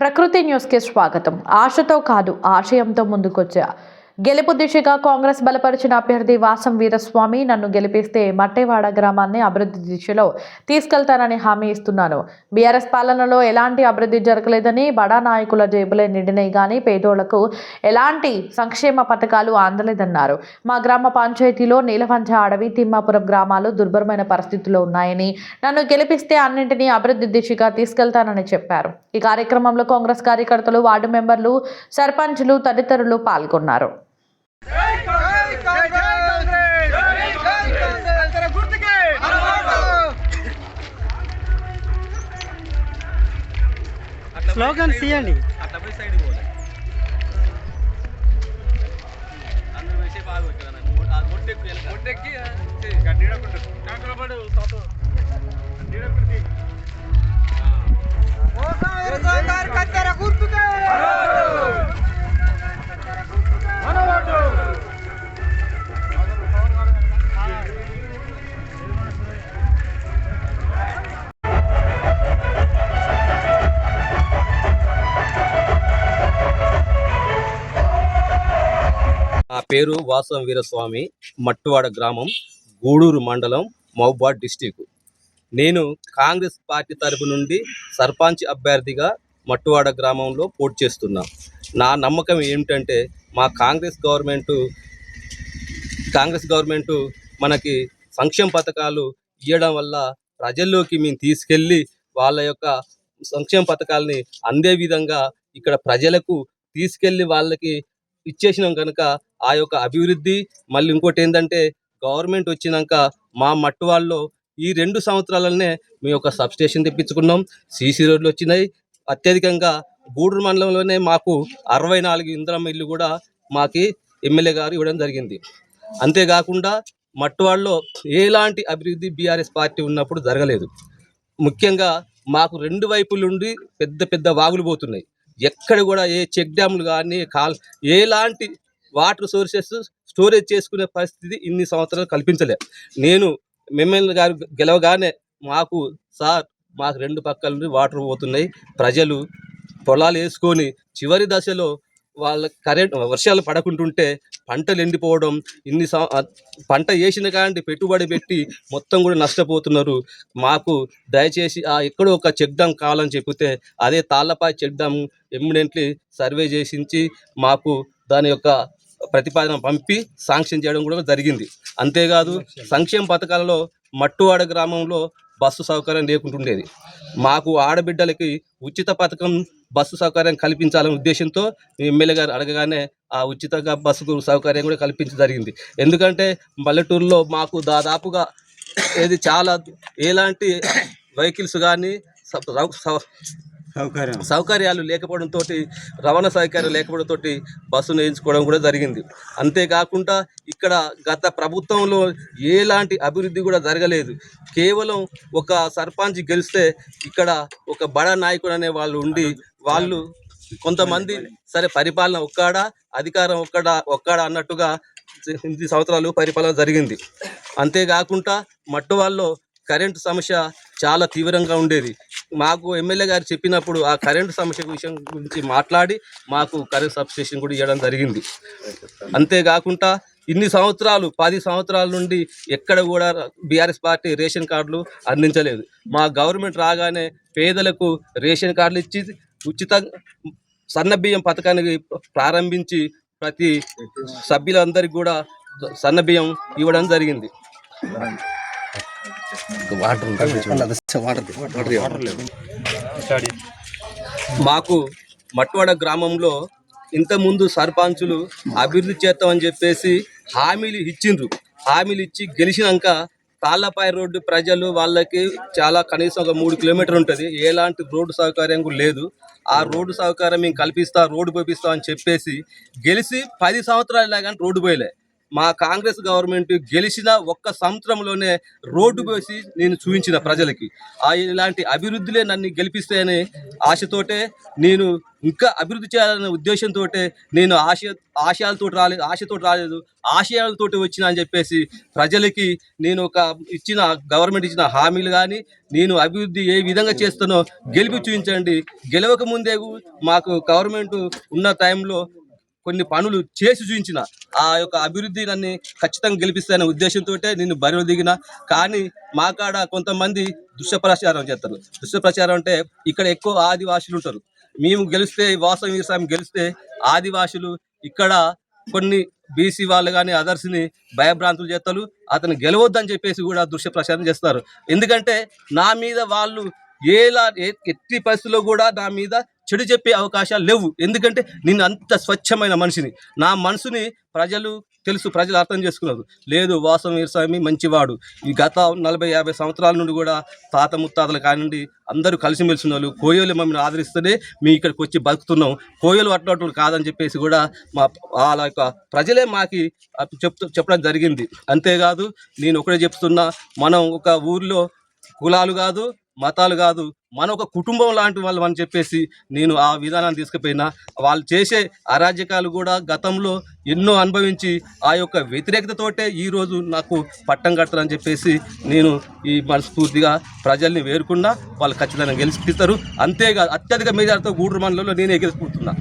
ప్రకృతి న్యూస్కి స్వాగతం. ఆశతో కాదు ఆశయంతో ముందుకొచ్చా గెలుపు దిశగా కాంగ్రెస్ బలపరిచిన అభ్యర్థి వాసం వీరస్వామి నన్ను గెలిపిస్తే మట్టేవాడ గ్రామాన్ని అభివృద్ధి దిశలో తీసుకెళ్తానని హామీ ఇస్తున్నాను. బీఆర్ఎస్ పాలనలో ఎలాంటి అభివృద్ధి జరగలేదని బడా నాయకుల జేబులే నిండినాయి కానీ పేదోళ్ళకు ఎలాంటి సంక్షేమ పథకాలు అందలేదన్నారు. మా గ్రామ పంచాయతీలో నీలవంచ అడవి తిమ్మాపురం గ్రామాలు దుర్భరమైన పరిస్థితుల్లో ఉన్నాయని నన్ను గెలిపిస్తే అన్నింటినీ అభివృద్ధి దిశగా తీసుకెళ్తానని చెప్పారు. ఈ కార్యక్రమంలో కాంగ్రెస్ కార్యకర్తలు వార్డు మెంబర్లు సర్పంచ్లు తదితరులు పాల్గొన్నారు. స్లోగన్ తీయండి. అట్లా పోయి సైడ్ పోలే అందరూ వేసే బాగా వచ్చారు ఆ మొట్టెక్కు ముట్టెక్కి పేరు వాసం వీరస్వామి మట్టువాడ గ్రామం గూడూరు మండలం మహబాద్ డిస్టిక్. నేను కాంగ్రెస్ పార్టీ తరపు నుండి సర్పంచ్ అభ్యర్థిగా మట్టువాడ గ్రామంలో పోటీ చేస్తున్నా. నా నమ్మకం ఏమిటంటే మా కాంగ్రెస్ గవర్నమెంట్ కాంగ్రెస్ గవర్నమెంట్ మనకి సంక్షేమ పథకాలు ఇవ్వడం వల్ల ప్రజల్లోకి మేము తీసుకెళ్ళి వాళ్ళ యొక్క సంక్షేమ పథకాలని అందే విధంగా ఇక్కడ ప్రజలకు తీసుకెళ్ళి వాళ్ళకి ఇచ్చేసినాం కనుక ఆ యొక్క అభివృద్ధి. మళ్ళీ ఇంకోటి ఏంటంటే గవర్నమెంట్ వచ్చినాక మా మట్టు వాళ్ళు ఈ రెండు సంవత్సరాలనే మేము యొక్క సబ్స్టేషన్ తెప్పించుకున్నాం. సీసీ రోడ్లు వచ్చినాయి. అత్యధికంగా గూడూరు మండలంలోనే మాకు అరవై నాలుగు ఇంద్రమ్మ ఇల్లు కూడా మాకి ఎమ్మెల్యే గారు ఇవ్వడం జరిగింది. అంతేకాకుండా మట్టువాళ్ళలో ఎలాంటి అభివృద్ధి బీఆర్ఎస్ పార్టీ ఉన్నప్పుడు జరగలేదు. ముఖ్యంగా మాకు రెండు వైపుల నుండి పెద్ద పెద్ద వాగులు పోతున్నాయి. ఎక్కడ కూడా ఏ చెక్ డ్యాములు కానీ కాల్ ఎలాంటి వాటర్ సోర్సెస్ స్టోరేజ్ చేసుకునే పరిస్థితి ఇన్ని సంవత్సరాలు కల్పించలే. నేను మిమ్మల్ని గారు గెలవగానే మాకు సార్ మాకు రెండు పక్కల నుండి వాటర్ పోతున్నాయి. ప్రజలు పొలాలు వేసుకొని చివరి దశలో వాళ్ళ కరెంట్ వర్షాలు పడకుంటుంటే పంటలు ఎండిపోవడం ఇన్ని పంట వేసిన కాంటి పెట్టుబడి పెట్టి మొత్తం కూడా నష్టపోతున్నారు. మాకు దయచేసి ఆ ఎక్కడో ఒక చెక్ డ్యామ్ కావాలని చెప్తే అదే తాళ్ళపై చెక్ డ్యామ్ ఎమిడెంట్లీ సర్వే చేసించి మాకు దాని యొక్క ప్రతిపాదన పంపి శాంక్షన్ చేయడం కూడా జరిగింది. అంతేకాదు సంక్షేమ పథకాలలో మట్టువాడ గ్రామంలో బస్సు సౌకర్యం లేకుంటుండేది. మాకు ఆడబిడ్డలకి ఉచిత పథకం బస్సు సౌకర్యం కల్పించాలనే ఉద్దేశంతో ఎమ్మెల్యే గారు అడగగానే ఆ ఉచితంగా బస్సు సౌకర్యం కూడా కల్పించడం జరిగింది. ఎందుకంటే పల్లెటూరులో మాకు దాదాపుగా ఏది చాలా ఎలాంటి వెహికల్స్ కానీ సౌకర్యాలు లేకపోవడంతో రవాణా సౌకర్యాలు లేకపోవడంతో బస్సును వేయించుకోవడం కూడా జరిగింది. అంతేకాకుండా ఇక్కడ గత ప్రభుత్వంలో ఎలాంటి అభివృద్ధి కూడా జరగలేదు. కేవలం ఒక సర్పంచ్ గెలిస్తే ఇక్కడ ఒక బడా నాయకుడు అనే వాళ్ళు ఉండి వాళ్ళు కొంతమంది సరే పరిపాలన ఒక్కాడా అధికారం ఒక్కడా ఒక్కడా అన్నట్టుగా ఎనిమిది సంవత్సరాలు పరిపాలన జరిగింది. అంతేకాకుండా మట్టు వాళ్ళు కరెంటు సమస్య చాలా తీవ్రంగా ఉండేది. మాకు ఎమ్మెల్యే గారు చెప్పినప్పుడు ఆ కరెంటు సమస్య విషయం గురించి మాట్లాడి మాకు కరెంట్ సబ్స్టేషన్ కూడా ఇవ్వడం జరిగింది. అంతేకాకుండా ఇన్ని సంవత్సరాలు పది సంవత్సరాల నుండి ఎక్కడ కూడా బీఆర్ఎస్ పార్టీ రేషన్ కార్డులు అందించలేదు. మా గవర్నమెంట్ రాగానే పేదలకు రేషన్ కార్డులు ఇచ్చి ఉచిత సన్న బియ్యం పథకాన్ని ప్రారంభించి ప్రతి సభ్యులందరికీ కూడా సన్న బియ్యం ఇవ్వడం జరిగింది. మాకు మట్వాడ గ్రామంలో ఇంతకుముందు సర్పంచులు అభివృద్ధి చేస్తామని చెప్పేసి హామీలు ఇచ్చిండ్రు. హామీలు ఇచ్చి గెలిచినాక తాళ్ళపాయ రోడ్డు ప్రజలు వాళ్ళకి చాలా కనీసం ఒక మూడు కిలోమీటర్ ఉంటుంది. ఎలాంటి రోడ్డు సౌకర్యం కూడా లేదు. ఆ రోడ్డు సౌకర్యం మేము కల్పిస్తా రోడ్డు పోపిస్తాం అని చెప్పేసి గెలిచి పది సంవత్సరాలు కానీ రోడ్డు పోయలే. మా కాంగ్రెస్ గవర్నమెంట్ గెలిచిన ఒక్క సంవత్సరంలోనే రోడ్డు పోసి నేను చూపించిన ప్రజలకి. ఆ ఇలాంటి అభివృద్ధిలే నన్ను గెలిపిస్తాయనే ఆశతోటే నేను ఇంకా అభివృద్ధి చేయాలనే ఉద్దేశంతో నేను ఆశ ఆశయాలతో రాలేదు ఆశతో రాలేదు ఆశయాలతోటి వచ్చిన అని చెప్పేసి ప్రజలకి నేను ఒక ఇచ్చిన గవర్నమెంట్ ఇచ్చిన హామీలు కానీ నేను అభివృద్ధి ఏ విధంగా చేస్తానో గెలిపి చూపించండి. గెలవక ముందే మాకు గవర్నమెంట్ ఉన్న టైంలో కొన్ని పనులు చేసి చూపించిన. ఆ యొక్క అభివృద్ధి నన్ను ఖచ్చితంగా గెలిపిస్తాయనే ఉద్దేశంతో నేను బరిలో దిగిన. కానీ మా కాడ కొంతమంది దుష్టప్రచారం చేస్తారు. దుష్టప్రచారం అంటే ఇక్కడ ఎక్కువ ఆదివాసులు ఉంటారు. మేము గెలిస్తే వాసం స్వామి గెలిస్తే ఆదివాసులు ఇక్కడ కొన్ని బీసీ వాళ్ళు కానీ అదర్స్ని భయభ్రాంతులు చేస్తారు. అతను గెలవద్దని చెప్పేసి కూడా దృశ్య ప్రచారం చేస్తారు. ఎందుకంటే నా మీద వాళ్ళు ఏలా ఎట్టి పరిస్థితుల్లో కూడా నా మీద చెడు చెప్పే అవకాశాలు లేవు. ఎందుకంటే నేను అంత స్వచ్ఛమైన మనిషిని. నా మనసుని ప్రజలు తెలుసు ప్రజలు అర్థం చేసుకున్నారు. లేదు వాసం వీరస్వామి మంచివాడు. ఈ గత నలభై యాభై సంవత్సరాల నుండి కూడా తాత ముత్తాతలు కానివ్వండి అందరూ కలిసిమెలిసి వాళ్ళు. కోయలు మమ్మల్ని ఆదరిస్తేనే మీ ఇక్కడికి వచ్చి బతుకుతున్నాం. కోయలు అట్టు కాదని చెప్పేసి కూడా మా వాళ్ళ యొక్క ప్రజలే మాకి చెప్తూ చెప్పడం జరిగింది. అంతేకాదు నేను ఒకటే చెప్తున్నా మనం ఒక ఊర్లో కులాలు కాదు మతాలు కాదు మన ఒక కుటుంబం లాంటి వాళ్ళు అని చెప్పేసి నేను ఆ విధానాన్ని తీసుకుపోయినా. వాళ్ళు చేసే అరాజకాలు కూడా గతంలో ఎన్నో అనుభవించి ఆ యొక్క వ్యతిరేకతతోటే ఈరోజు నాకు పట్టం కడతారని చెప్పేసి నేను ఈ మనస్ఫూర్తిగా ప్రజల్ని వేరుకున్నా వాళ్ళు ఖచ్చితంగా గెలిపిస్తారు. అంతేకాదు అత్యధిక మెజార్టీతో గూడూరు మండలంలో నేనే గెలిచిపోతున్నా